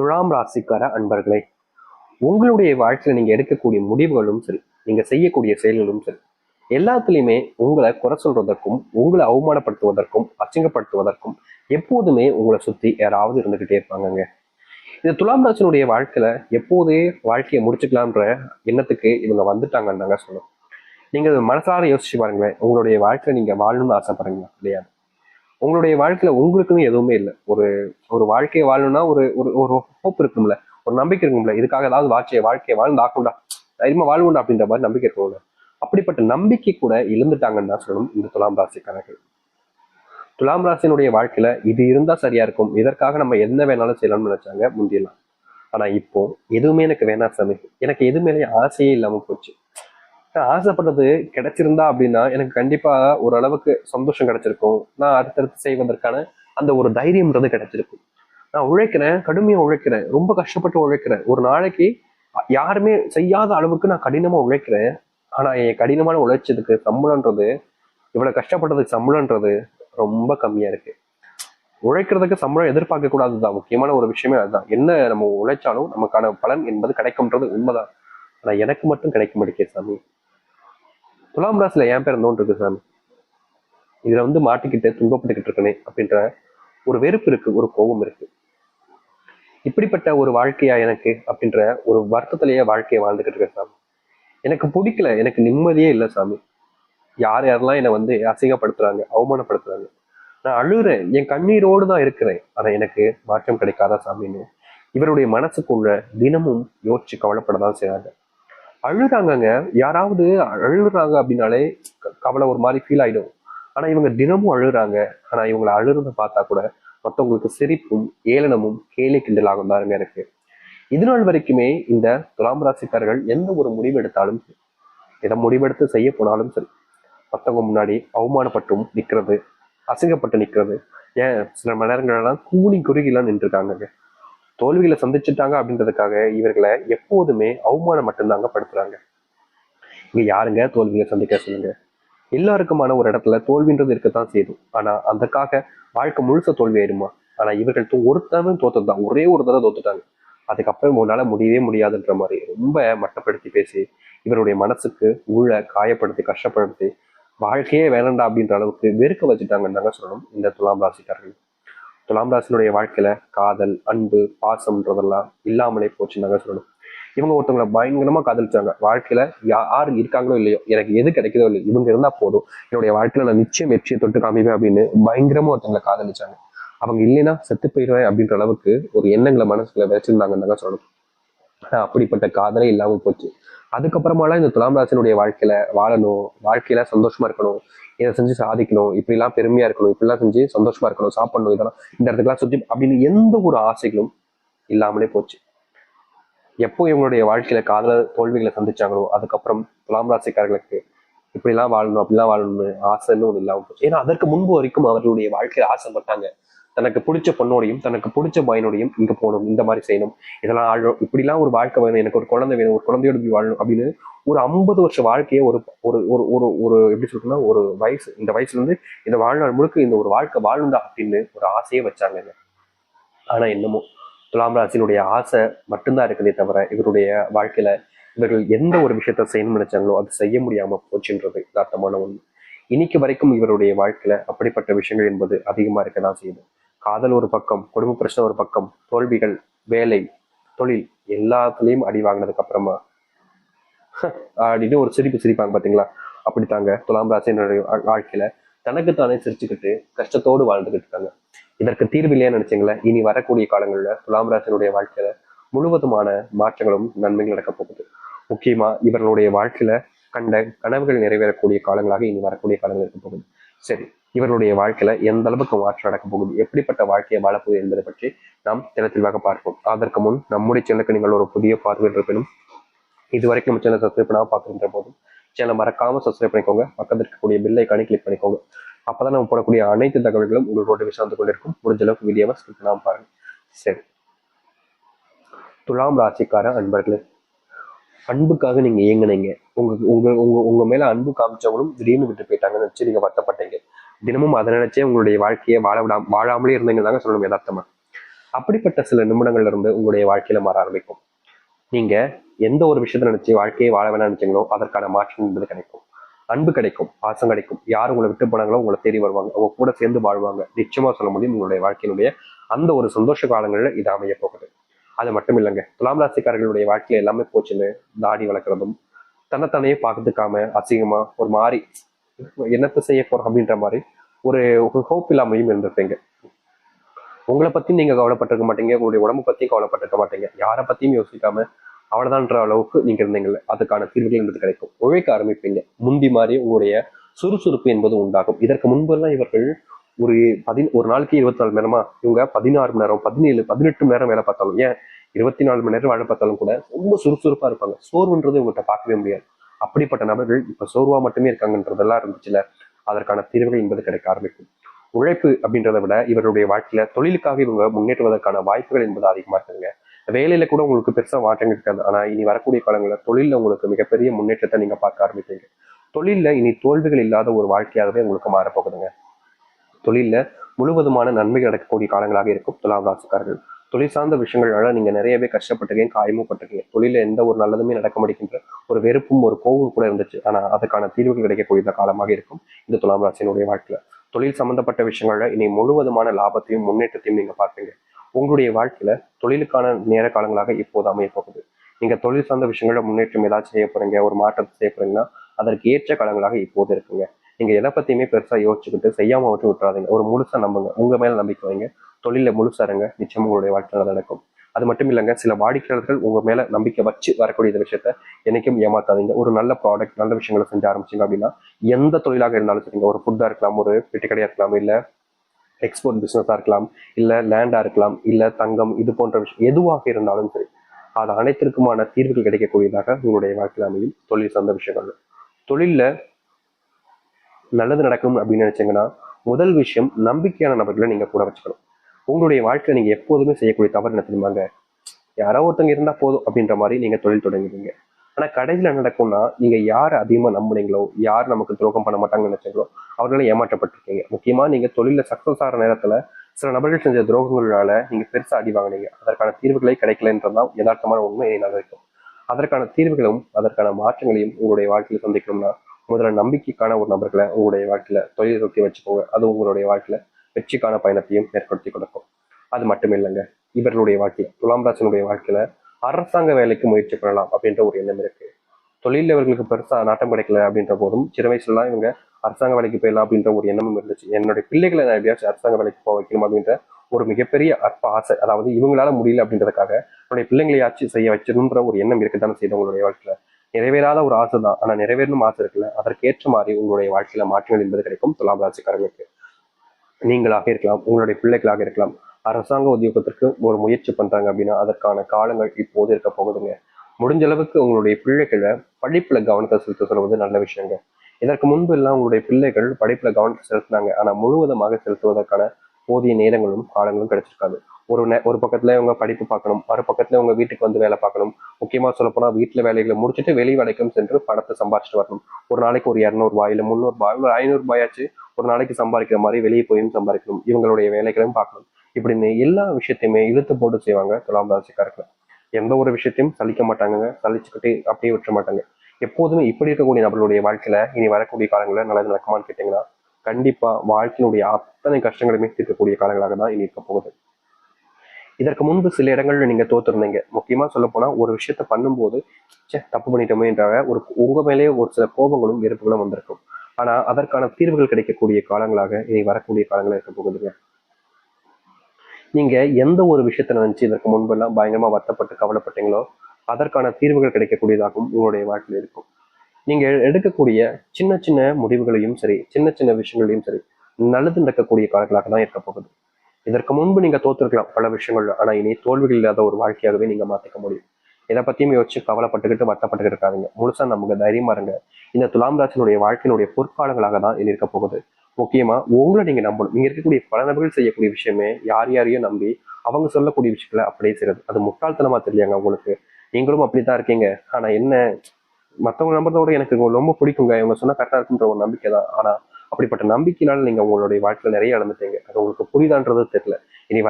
துலாம் ராசிக்கார அன்பர்களே உங்களுடைய வாழ்க்கையில நீங்க எடுக்கக்கூடிய முடிவுகளும் சரி நீங்க செய்யக்கூடிய செயல்களும் சரி எல்லாத்துலயுமே உங்களை குறை சொல்றதற்கும் உங்களை அவமானப்படுத்துவதற்கும் அசிங்கப்படுத்துவதற்கும் எப்போதுமே உங்களை சுத்தி யாராவது இருந்துகிட்டே இருப்பாங்கங்க. இந்த துலாம் ராசினுடைய வாழ்க்கையில எப்போதே வாழ்க்கையை முடிச்சுக்கலாம்ன்ற எண்ணத்துக்கு இவங்க வந்துட்டாங்கன்னு தாங்க சொல்லணும். நீங்க மனசார யோசிச்சு பாருங்களேன் உங்களுடைய வாழ்க்கையில நீங்க வாழணும்னு ஆசைப்படுறீங்களா? கிடையாது உங்களுடைய வாழ்க்கையில உங்களுக்குன்னு எதுவுமே இல்லை. ஒரு ஒரு வாழ்க்கையை வாழணும்னா ஒரு ஒரு ஒரு ஹோப் இருக்கும்ல. ஒரு நம்பிக்கை இருக்கும்ல. இதுக்காக ஏதாவது வாழ்க்கையை வாழ்க்கையை வாழ்ந்து ஆக்கும்டா தைரியமா வாழ்வுண்டா அப்படின்ற மாதிரி நம்பிக்கை இருக்கும்ல அப்படிப்பட்ட நம்பிக்கை கூட இழந்துட்டாங்கன்னு தான் சொல்லணும் இந்த துலாம் ராசிக்காரர்கள் துலாம் ராசினுடைய வாழ்க்கையில இது இருந்தா சரியா இருக்கும். இதற்காக நம்ம என்ன வேணாலும் செய்யலாம்னு நினைச்சாங்க முந்தியெல்லாம். ஆனா இப்போ எதுவுமே எனக்கு வேணாம் சாமி. எனக்கு எது மேலேயும் ஆசையே இல்லாம போச்சு. நான் ஆசைப்பட்டது கிடைச்சிருந்தா அப்படின்னா எனக்கு கண்டிப்பா ஓரளவுக்கு சந்தோஷம் கிடைச்சிருக்கும். நான் அடுத்தடுத்து செய்வதற்கான அந்த ஒரு தைரியம்ன்றது கிடைச்சிருக்கும். நான் உழைக்கிறேன் கடுமையாக உழைக்கிறேன் ரொம்ப கஷ்டப்பட்டு உழைக்கிறேன். ஒரு நாளைக்கு யாருமே செய்யாத அளவுக்கு நான் கடினமா உழைக்கிறேன். ஆனா என் கடினமான உழைச்சதுக்கு சம்பளன்றது இவ்வளவு கஷ்டப்பட்டதுக்கு சம்பளன்றது ரொம்ப கம்மியா இருக்கு. உழைக்கிறதுக்கு சம்பளம் எதிர்பார்க்க கூடாதுதான். முக்கியமான ஒரு விஷயமே அதுதான். என்ன நம்ம உழைச்சாலும் நமக்கான பலன் என்பது கிடைக்கும்ன்றது உண்மைதான். ஆனா எனக்கு மட்டும் கிடைக்க மாட்டேங்குது சாமி. துலாம் ராசியில் என் பேர் இருந்தோன் இருக்கு சாமி. இதுல வந்து மாட்டிக்கிட்டு துன்பப்பட்டுக்கிட்டு இருக்கனே அப்படின்ற ஒரு வெறுப்பு இருக்கு ஒரு கோபம் இருக்கு. இப்படிப்பட்ட ஒரு வாழ்க்கையா எனக்கு அப்படின்ற ஒரு வருத்தத்திலேயே வாழ்க்கையை வாழ்ந்துகிட்டு இருக்கேன் சாமி. எனக்கு பிடிக்கல எனக்கு நிம்மதியே இல்லை சாமி. யார் யாரெல்லாம் என்னை வந்து அசிங்கப்படுத்துறாங்க அவமானப்படுத்துறாங்க. நான் அழுகிறேன் என் கண்ணீரோடு தான் இருக்கிறேன். ஆனால் எனக்கு மாற்றம் கிடைக்காதா சாமின்னு. இவருடைய மனசுக்குள்ள தினமும் யோசிச்சு கவலைப்பட தான் செய்கிறாங்க அழுறாங்கங்க யாராவது அழுறாங்க அப்படின்னாலே க- கவலை ஒரு மாதிரி ஃபீல் ஆயிடும். ஆனா இவங்க தினமும் அழுறாங்க ஆனா இவங்களை அழுறத பார்த்தா கூட மற்றவங்களுக்கு சிரிப்பும் ஏளனமும் கேலி கிண்டலாகும் தாருங்க இருக்கு இது நாள் வரைக்குமே இந்த துலாம் ராசிக்காரர்கள் எந்த ஒரு முடிவு எடுத்தாலும் சரி எதை முடிவெடுத்து செய்ய போனாலும் சரி மற்றவங்க முன்னாடி அவமானப்பட்டும் நிற்கிறது அசிங்கப்பட்டு நிற்கிறது ஏன் சில மணி நேரங்கள்லாம் கூலி குறுகிலாம் நின்றுருக்காங்க தோல்விகளை சந்திச்சுட்டாங்க அப்படின்றதுக்காக இவர்களை எப்போதுமே அவமானம் மட்டும்தாங்க படுத்துறாங்க. இங்க யாருங்க தோல்விகளை சந்திக்க சொல்லுங்க. எல்லாருக்குமான ஒரு இடத்துல தோல்வின்றது இருக்கத்தான் செய்யும் ஆனா அதற்காக வாழ்க்கை முழுச தோல்வி ஆயிடுமா? ஆனா இவர்கள் தோ- ஒரு தடவை ஒரே ஒரு தடவை தோத்துட்டாங்க. அதுக்கப்புறம் உன்னால முடியவே முடியாதுன்ற மாதிரி ரொம்ப மட்டப்படுத்தி பேசி இவருடைய மனசுக்கு உள்ள காயப்படுத்தி கஷ்டப்படுத்தி வாழ்க்கையே வேணாண்டா அப்படின்ற அளவுக்கு வெறுக்க வச்சுட்டாங்கன்னு தாங்க சொல்லணும் இந்த துலாம் ராசிக்காரர்கள். துலாம் ராசினுடைய வாழ்க்கையில காதல் அன்பு பாசம்ன்றதெல்லாம் இல்லாமலே போச்சுன்னு தாங்க சொல்லணும் இவங்க ஒருத்தவங்களை பயங்கரமா காதலிச்சாங்க. வாழ்க்கையில யார் இருக்காங்களோ இல்லையோ எனக்கு எது கிடைக்குதோ இல்லையோ இவங்க இருந்தா போதும். என்னுடைய வாழ்க்கையில நான் நிச்சயம் வெற்றியை தொட்டு காமிப்பேன் அப்படின்னு பயங்கரமா ஒருத்தவங்களை காதலிச்சாங்க. அவங்க இல்லைன்னா செத்து போயிடுவேன் அப்படின்ற அளவுக்கு ஒரு எண்ணங்களை மனசுக்குள்ள வச்சிருந்தாங்கன்னு தாங்க சொல்லணும் ஆனா அப்படிப்பட்ட காதலே இல்லாம போச்சு. அதுக்கப்புறமாலாம் இந்த துலாம் ராசினுடைய வாழ்க்கையில வாழணும் வாழ்க்கையில சந்தோஷமா இருக்கணும் இதை செஞ்சு சாதிக்கணும் இப்படிலாம் பெருமையா இருக்கணும் இப்படிலாம் செஞ்சு சந்தோஷமா இருக்கணும் சாப்பிடணும் இதெல்லாம் இந்த இடத்துக்குலாம் சுத்தி அப்படின்னு எந்த ஒரு ஆசைகளும் இல்லாமலே போச்சு. எப்போ இவங்களுடைய வாழ்க்கையில காதல தோல்விகளை சந்திச்சாங்களோ அதுக்கப்புறம் துலாம் ராசிக்காரர்களுக்கு இப்படிலாம் வாழணும் அப்படிலாம் வாழணும்னு ஆசைன்னு ஒன்று இல்லாமல் போச்சு. ஏன்னா அதற்கு முன்பு வரைக்கும் அவர்களுடைய வாழ்க்கையில் ஆசைப்பட்டாங்க தனக்கு பிடிச்ச பொண்ணோடையும் தனக்கு பிடிச்ச பையனோடையும் இங்க போகணும் இந்த மாதிரி செய்யணும். இதெல்லாம் ஆழணும் இப்படிலாம் ஒரு வாழ்க்கை வேணும் எனக்கு ஒரு குழந்தை வேணும் ஒரு குழந்தையோட போய் வாழணும் அப்படின்னு ஒரு ஐம்பது வருஷ வாழ்க்கையை ஒரு ஒரு ஒரு ஒரு ஒரு எப்படி சொல்றதுன்னா ஒரு வயசு இந்த வயசுல இருந்து இந்த வாழ்நாள் முழுக்க இந்த ஒரு வாழ்க்கை வாழுண்டா அப்படின்னு ஒரு ஆசையே வச்சாங்க. ஆனா என்னமோ துலாம் ராசினுடைய ஆசை மட்டும்தான் இருக்குதே தவிர இவருடைய வாழ்க்கையில இவர்கள் எந்த ஒரு விஷயத்த செய்யணும்னு நினைச்சாங்களோ அது செய்ய முடியாம போச்சுன்றது யதார்த்தமான ஒண்ணு. இன்னைக்கு வரைக்கும் இவருடைய வாழ்க்கையில அப்படிப்பட்ட விஷயங்கள் என்பது அதிகமா இருக்கதான் செய்யுது. காதல் ஒரு பக்கம் குடும்ப பிரச்சனை ஒரு பக்கம் தோல்விகள் வேலை தொழில் எல்லாத்துலேயும் அடி வாங்கினதுக்கு அப்புறமா அப்படின்னு ஒரு சிரிப்பு சிரிப்பாங்க பாத்தீங்களா? அப்படித்தாங்க. துலாம் ராசினுடைய வாழ்க்கையில வாழ்க்கையில தனக்குத்தானே சிரிச்சுக்கிட்டு கஷ்டத்தோடு வாழ்ந்துகிட்டு இருக்காங்க. இதற்கு தீர்வு இல்லையா நினைச்சீங்களா? இனி வரக்கூடிய காலங்களில் துலாம் ராசினுடைய வாழ்க்கையில முழுவதுமான மாற்றங்களும் நன்மைகள் நடக்க போகுது. முக்கியமா இவர்களுடைய வாழ்க்கையில கண்ட கனவுகள் நிறைவேறக்கூடிய காலங்களாக இனி வரக்கூடிய காலங்கள் இருக்க போகுது. சரி இவர்களுடைய வாழ்க்கையில எந்த அளவுக்கு மாற்றம் நடக்க போகுது? எப்படிப்பட்ட வாழ்க்கையை வாழப்போகுது என்பதை பற்றி நாம் தினத்தில்வாக பார்ப்போம். அதற்கு முன் நம்முடைய சேனலுக்கு நீங்கள் ஒரு புதிய பார்வையில் இருப்பினும் இதுவரைக்கும் நம்ம சேனல் சப்ஸ்கிரைப் பண்ணாமல் பார்க்கின்ற போதும் சேனல் மறக்காம சப்ஸ்கிரைப் பண்ணிக்கோங்க. பக்கத்தில் இருக்கக்கூடிய பில்லை கணி கிளிக் பண்ணிக்கோங்க. அப்பதான் நம்ம போடக்கூடிய அனைத்து தகவல்களும் உங்களோட விஷயம் வந்து கொண்டிருக்கும். முடிஞ்ச அளவுக்கு வீடியோவை ஸ்கிப் பண்ணாமல் பாருங்க. சரி. துலாம் ராசிக்கார அன்பர்களே அன்புக்காக நீங்க இயங்குனீங்க. உங்க உங்க உங்க உங்க மேல அன்பு காமிச்சவங்களும் திடீர்னு விட்டு போயிட்டாங்கன்னு நினைச்சு நீங்க வருத்தப்பட்டீங்க. தினமும் அதை நினைச்சே உங்களுடைய வாழ்க்கையை வாழ விடாம வாழாமலே இருந்தீங்க தாங்க சொல்லணும் யதார்த்தமா. அப்படிப்பட்ட சில நிமிடங்கள்ல இருந்து உங்களுடைய வாழ்க்கையில மாற ஆரம்பிக்கும். நீங்க எந்த ஒரு விஷயத்த நினைச்சு வாழ்க்கையை வாழ வேணாம் நினைச்சீங்களோ அதற்கான மாற்றம் என்பது கிடைக்கும். அன்பு கிடைக்கும் பாசம் கிடைக்கும். யார் உங்களை விட்டு போனாங்களோ உங்களை தேடி வருவாங்க. அவங்க கூட சேர்ந்து வாழ்வாங்க. நிச்சயமா சொல்ல முடியும் உங்களுடைய வாழ்க்கையினுடைய அந்த ஒரு சந்தோஷ காலங்களில் இது அமைய போகுது. அது மட்டும் இல்லைங்க. துலாம் ராசிக்காரர்களுடைய வாழ்க்கையில எல்லாமே போச்சுன்னு தாடி வளர்க்குறதும் தன்னைத்தானே பார்த்துக்காம அசிங்கமா ஒரு மாதிரி என்னத்தை செய்ய போறோம் அப்படின்ற மாதிரி ஒரு ஹோப் இல்லாமையும் இருந்திருப்பீங்க. உங்களை பத்தி நீங்க கவலைப்பட்டிருக்க மாட்டீங்க. உங்களுடைய உடம்பு பத்தியும் கவலைப்பட்டிருக்க மாட்டீங்க. யாரை பத்தியும் யோசிக்காம அவ்வளவுதான்ற அளவுக்கு நீங்க இருந்தீங்கல்ல. அதுக்கான தீர்வுகள் என்பது கிடைக்கும். உழைக்க ஆரம்பிப்பீங்க. முந்தி மாதிரி உங்களுடைய சுறுசுறுப்பு என்பது உண்டாகும். இதற்கு முன்பெல்லாம் இவர்கள் ஒரு பதி ஒரு நாளைக்கு இருபத்தி நாலு மணி நேரமா? இவங்க பதினாறு மணி நேரம் பதினேழு பதினெட்டு மணி நேரம் வேலை பார்த்தாலும் ஏன் இருபத்தி நாலு மணி நேரம் வேலை பார்த்தாலும் கூட ரொம்ப சுறுசுறுப்பா இருப்பாங்க. சோர்வுன்றது உங்கள்கிட்ட பார்க்கவே முடியாது. அப்படிப்பட்ட நபர்கள் இப்ப சோர்வா மட்டுமே இருக்காங்கன்றதெல்லாம் இருந்துச்சுல அதற்கான தீர்வுகள் என்பது கிடைக்க ஆரம்பிக்கும். உழைப்பு அப்படின்றத விட இவருடைய வாழ்க்கையில தொழிலுக்காக இவங்க முன்னேற்றுவதற்கான வாய்ப்புகள் என்பது அதிகமா இருக்குங்க வேலையில கூட உங்களுக்கு பெருசா மாற்றங்கள் இருக்காது. ஆனா இனி வரக்கூடிய காலங்களில் தொழில உங்களுக்கு மிகப்பெரிய முன்னேற்றத்தை நீங்க பார்க்க ஆரம்பிப்பீங்க. தொழில இனி தோல்விகள் இல்லாத ஒரு வாழ்க்கையாகவே உங்களுக்கு மாறப்போகுதுங்க. தொழிலில் முழுவதுமான நன்மைகள் நடக்கக்கூடிய காலங்களாக இருக்கும் துலாம் ராசிக்காரர்கள் தொழில் சார்ந்த விஷயங்களால நீங்க நிறையவே கஷ்டப்பட்டிருக்கீங்க காயமும் பட்டிருக்கீங்க. தொழில எந்த ஒரு நல்லதுமே நடக்க முடிக்கின்ற ஒரு வெறுப்பும் ஒரு கோவம் கூட இருந்துச்சு. ஆனா அதுக்கான தீர்வுகள் கிடைக்கக்கூடிய காலமாக இருக்கும் இந்த துலாம் ராசியினுடைய வாழ்க்கையில. தொழில் சம்பந்தப்பட்ட விஷயங்கள்ல இனி முழுவதுமான லாபத்தையும் முன்னேற்றத்தையும் நீங்க பார்ப்பீங்க. உங்களுடைய வாழ்க்கையில தொழிலுக்கான நேர காலங்களாக இப்போது அமைய போகுது. நீங்க தொழில் சார்ந்த விஷயங்கள முன்னேற்றம் ஏதாச்சும் செய்ய போறீங்க ஒரு மாற்றத்தை செய்ய போறீங்கன்னா அதற்கு ஏற்ற காலங்களாக இப்போது இருக்குங்க. நீங்கள் எதை பற்றியுமே பெருசாக யோசிச்சுக்கிட்டு செய்யாமல் மட்டும் விட்டுறாதீங்க. ஒரு முழுசாக நம்புங்க. உங்கள் மேலே நம்பிக்கை வைங்க. தொழிலில் முழுசாக இருங்க. நிச்சயம் உங்களுடைய வாழ்க்கையில் நடக்கும். அது மட்டும் இல்லைங்க சில வாடிக்கையாளர்கள் உங்கள் மேலே நம்பிக்கை வச்சு வரக்கூடிய இந்த விஷயத்த என்றைக்கும் ஏமாத்தாதீங்க. ஒரு நல்ல ப்ராடக்ட் நல்ல விஷயங்களை செஞ்சு ஆரம்பிச்சிங்க அப்படின்னா எந்த தொழிலாக இருந்தாலும் சரிங்க. ஒரு ஃபுட்டாக இருக்கலாம் ஒரு பெட்டிக்கடையாக இருக்கலாம் இல்லை எக்ஸ்போர்ட் பிஸ்னஸாக இருக்கலாம் இல்லை லேண்டாக இருக்கலாம் இல்லை தங்கம் இது போன்ற விஷயம் எதுவாக இருந்தாலும் சரி அது அனைத்திற்குமான தீர்வுகள் கிடைக்கக்கூடியதாக உங்களுடைய வாழ்க்கையில் அமையும். தொழில் சார்ந்த விஷயங்கள் தொழிலில் நல்லது நடக்கணும் அப்படின்னு நினைச்சீங்கன்னா முதல் விஷயம் நம்பிக்கையான நபர்களை நீங்கள் கூட வச்சுக்கணும். உங்களுடைய வாழ்க்கையில் நீங்கள் எப்போதுமே செய்யக்கூடிய தவறு என்ன தெரியுமாங்க? யாரோ ஒருத்தங்க இருந்தால் போதும் அப்படின்ற மாதிரி நீங்கள் தொழில் தொடங்குவீங்க. ஆனா கடைசியில் என்ன நடக்கும்னா நீங்க யார் அதிகமா நம்புனீங்களோ யார் நமக்கு துரோகம் பண்ண மாட்டாங்கன்னு நினைச்சீங்களோ அவர்களால ஏமாற்றப்பட்டிருக்கீங்க. முக்கியமா நீங்க தொழில சக்சஸ் ஆகிற நேரத்துல சில நபர்கள் செஞ்ச துரோகங்களால நீங்க பெருசா அடி வாங்கினீங்க. அதற்கான தீர்வுகளே கிடைக்கலன்றதான் யதார்த்தமான உண்மை என்ன இருக்கும் அதற்கான தீர்வுகளும் அதற்கான மாற்றங்களையும் உங்களுடைய வாழ்க்கையில் சந்திக்கணும்னா முதல்ல நம்பிக்கைக்கான ஒரு நபர்களை உங்களுடைய வாழ்க்கையில தொழில் நோக்கி வச்சுக்கோங்க. அது உங்களுடைய வாழ்க்கையில வெற்றிக்கான பயணத்தையும் ஏற்படுத்தி கொடுக்கும். அது மட்டும் இல்லைங்க இவர்களுடைய வாழ்க்கை துலாம் ராசனுடைய வாழ்க்கையில அரசாங்க வேலைக்கு முயற்சி பண்ணலாம் அப்படின்ற ஒரு எண்ணம் இருக்கு. தொழில் இவர்களுக்கு பெருசா நாட்டம் கிடைக்கல அப்படின்ற போதும் சிறு வயசுலாம் இவங்க அரசாங்க வேலைக்கு போயிடலாம் அப்படின்ற ஒரு எண்ணமும் இருந்துச்சு. என்னுடைய பிள்ளைகளை நான் எப்படியாச்சும் அரசாங்க வேலைக்கு போக வைக்கணும் அப்படின்ற ஒரு மிகப்பெரிய அற்ப ஆசை அதாவது இவங்களால முடியல அப்படின்றதுக்காக என்னுடைய பிள்ளைங்களையாச்சும் செய்ய வச்சிருன்ற ஒரு எண்ணம் இருக்குதானே செய்த உங்களுடைய வாழ்க்கையில. நிறைவேறாத ஒரு ஆசை தான் ஆனால் நிறைவேறணும் ஆசை இருக்குல்ல? அதற்கேற்ற மாதிரி உங்களுடைய வாழ்க்கையில மாற்றங்கள் என்பது கிடைக்கும். துலாம் ராசிக்காரங்களுக்கு நீங்களாக இருக்கலாம். உங்களுடைய பிள்ளைகளாக இருக்கலாம். அரசாங்க உத்தியோகத்திற்கு ஒரு முயற்சி பண்றாங்க அப்படின்னா அதற்கான காலங்கள் இப்போது இருக்க போகுதுங்க. முடிஞ்ச அளவுக்கு உங்களுடைய பிள்ளைகளை படிப்புல கவனத்தை செலுத்த சொல்வது நல்ல விஷயங்க. இதற்கு முன்பு எல்லாம் உங்களுடைய பிள்ளைகள் படிப்புல கவனத்தை செலுத்தினாங்க. ஆனா முழுவதுமாக செலுத்துவதற்கான போதிய நேரங்களும் காலங்களும் கிடைச்சிருக்காது. ஒரு நே ஒரு பக்கத்துல இவங்க படிப்பு பார்க்கணும் மறு பக்கத்துல உங்க வீட்டுக்கு வந்து வேலை பார்க்கணும். முக்கியமா சொல்ல போனா வீட்டுல வேலைகளை முடிச்சுட்டு வெளி வேலைக்கும் சென்று பணத்தை சம்பாதிச்சுட்டு வரணும். ஒரு நாளைக்கு ஒரு இரநூறுபா இல்ல முந்நூறுபா ஒரு ஐநூறு ரூபாயாச்சு ஒரு நாளைக்கு சம்பாதிக்கிற மாதிரி வெளியே போயும் சம்பாதிக்கணும் இவங்களுடைய வேலைகளையும் பார்க்கணும். இப்படின்னு எல்லா விஷயத்தையுமே இழுத்து போட்டு செய்வாங்க துலாம் ராசிக்காரர்கள். எந்த ஒரு விஷயத்தையும் சலிக்க மாட்டாங்க சலிச்சுக்கிட்டு அப்படியே விட்டுற மாட்டாங்க. எப்போதுமே இப்படி இருக்கக்கூடிய நம்மளுடைய வாழ்க்கையில இனி வரக்கூடிய காலங்களில் நல்லது நடக்குமான்னு கேட்டீங்கன்னா கண்டிப்பா வாழ்க்கையினுடைய அத்தனை கஷ்டங்களுமே தீர்க்கக்கூடிய காலங்களாக தான் இனி இருக்க போகுது. இதற்கு முன்பு சில இடங்கள்ல நீங்க தோத்துருந்தீங்க. முக்கியமா சொல்ல போனா ஒரு விஷயத்த பண்ணும்போது சே தப்பு பண்ணிட்டோமேன்ற ஒரு உங்க மேலேயே ஒரு சில கோபங்களும் வெறுப்புகளும் வந்திருக்கும். ஆனா அதற்கான தீர்வுகள் கிடைக்கக்கூடிய காலங்களாக இனி வரக்கூடிய காலங்களாக இருக்க போகுதுங்க. நீங்க எந்த ஒரு விஷயத்த நினைச்சு இதற்கு முன்பெல்லாம் பயங்கரமா வருத்தப்பட்டு கவலைப்பட்டீங்களோ அதற்கான தீர்வுகள் கிடைக்கக்கூடியதாகவும் உங்களுடைய வாழ்க்கையில் இருக்கும். நீங்கள் எடுக்கக்கூடிய சின்ன சின்ன முடிவுகளையும் சரி சின்ன சின்ன விஷயங்களையும் சரி நல்லது நடக்கக்கூடிய காலங்களாக தான் இருக்க போகுது. இதற்கு முன்பு நீங்க தோத்துருக்கலாம் பல விஷயங்கள் ஆனா இனி தோல்விகள் இல்லாத ஒரு வாழ்க்கையாகவே நீங்க மாத்திக்க முடியும். இதை பத்தியும் யோசிச்சு கவலைப்பட்டுக்கிட்டு வட்டப்பட்டுக்கிட்டு இருக்காதிங்க. முழுசா நமக்கு தைரியமா இருங்க. இந்த துலாம் ராசினுடைய வாழ்க்கையினுடைய பொற்காலங்களாக தான் இனி இருக்க போகுது. முக்கியமா உங்களை நீங்க நம்பணும். இங்க இருக்கக்கூடிய பல நபர்கள் செய்யக்கூடிய விஷயமே யார் யாரையும் நம்பி அவங்க சொல்லக்கூடிய விஷயங்களை அப்படியே செய்யறது அது முட்டாள்தனமா தெரியாங்க உங்களுக்கு? நீங்களும் அப்படித்தான் இருக்கீங்க. ஆனா என்ன? மத்தவங்க நம்புறதோட எனக்கு ரொம்ப பிடிக்குங்க. இவங்க சொன்னா கரெக்டா இருக்குன்ற ஒரு நம்பிக்கை தான். ஆனா அப்படிப்பட்ட நம்பிக்கையினால நீங்க உங்களுடைய வாழ்க்கையில நிறைய இழந்துட்டீங்க. அது உங்களுக்கு புரியுதான்றது தெரியல. இனி